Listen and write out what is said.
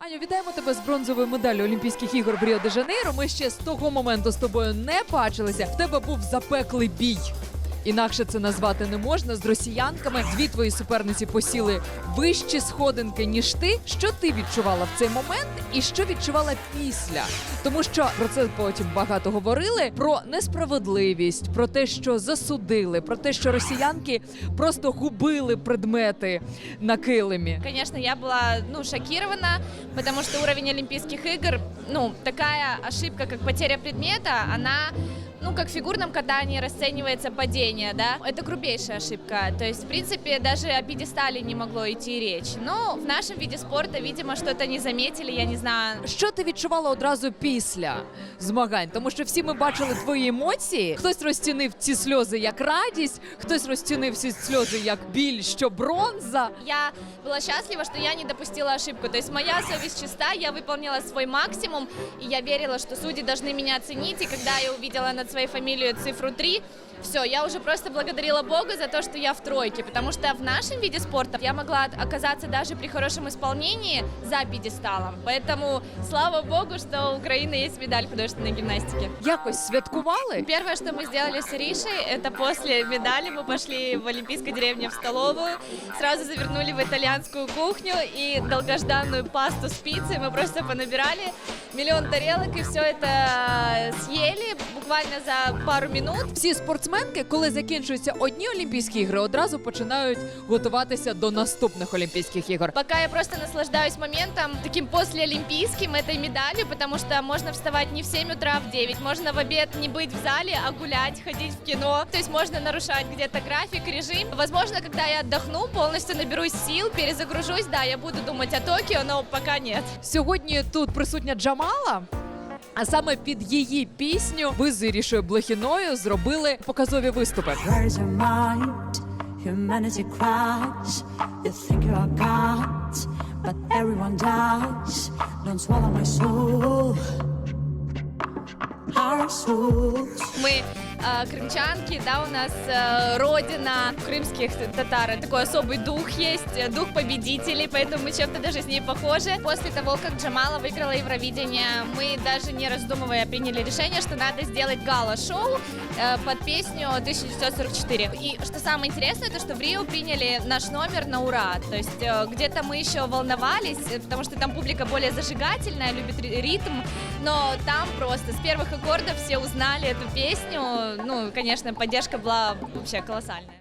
Аню, вітаємо тебе з бронзовою медаллю Олімпійських ігор в Ріо де Жанейро. Ми ще з того моменту з тобою не бачилися. В тебе був запеклий бій. Інакше це назвати не можна з росіянками. Дві твої суперниці посіли вищі сходинки, ніж ти. Що ти відчувала в цей момент, і що відчувала після? Тому що про це потім багато говорили: про несправедливість, про те, що засудили, про те, що росіянки просто губили предмети на килимі. Конечно, я была, ну, шокирована, потому что уровень Олимпийских игр, ну, такая ошибка, как потеря предмета, она, ну, как в фигурном катании расценивается падение, да, это грубейшая ошибка, то есть, в принципе, даже о пьедестале не могло идти речь, но в нашем виде спорта, видимо, что-то не заметили, я не знаю, Що ти відчувала одразу після змагань? Тому що всі ми бачили твої емоції. Хтось розцінив ці сльози як радість, хтось розцінив ці сльози як біль, що бронза. я была счастлива, что я не допустила ошибку. То есть моя совесть чиста, я выполнила свой максимум, и я верила, что судьи должны меня оценить. И когда я увидела над своей фамилией цифру 3, все, я уже просто благодарила Бога за то, что я в тройке, потому что в нашем виде спорта я могла оказаться даже при хорошем исполнении за пьедесталом. Поэтому слава Богу, что у Украины есть медаль художественной гимнастики. Якось святкували? Первое, что мы сделали с Иришей, это после медали мы пошли в Олимпийской деревне в столовую, сразу завернули в итальянскую кухню и долгожданную пасту с пиццей мы просто понабирали миллион тарелок и все это съели буквально за пару минут. Всі спортсменки, коли закінчуються одні Олімпійські ігри, одразу починають готуватися до наступних Олімпійських ігор. Пока я просто наслаждаюсь моментом, таким послеолимпийским, этой медалью, потому что можно вставать не в 7 утра, а в 9, можно в обед не быть в зале, а гулять, ходить в кино, то есть можно нарушать где-то график, режим. Возможно, когда я отдохну, полностью наберусь сил, перезагружусь, да, я буду думать о Токио, но пока нет. Сьогодні тут присутня Джамала. А саме під її пісню ви з Ірішою Блохіною зробили показові виступи. Humanity cries. You think you are gods, but everyone dies. Don't swallow my soul. Our souls. Э, крымчанки, да, у нас э, родина крымских татар, такой особый дух есть, э, дух победителей, поэтому мы чем-то даже с ней похожи. После того, как Джамала выиграла Евровидение, мы даже не раздумывая приняли решение, что надо сделать гала-шоу э, под песню 1944. И что самое интересное, то что в Рио приняли наш номер на ура, то есть э, где-то мы еще волновались, э, потому что там публика более зажигательная, любит ри- ритм, но там просто с первых аккордов все узнали эту песню. Ну, конечно, поддержка была вообще колоссальная.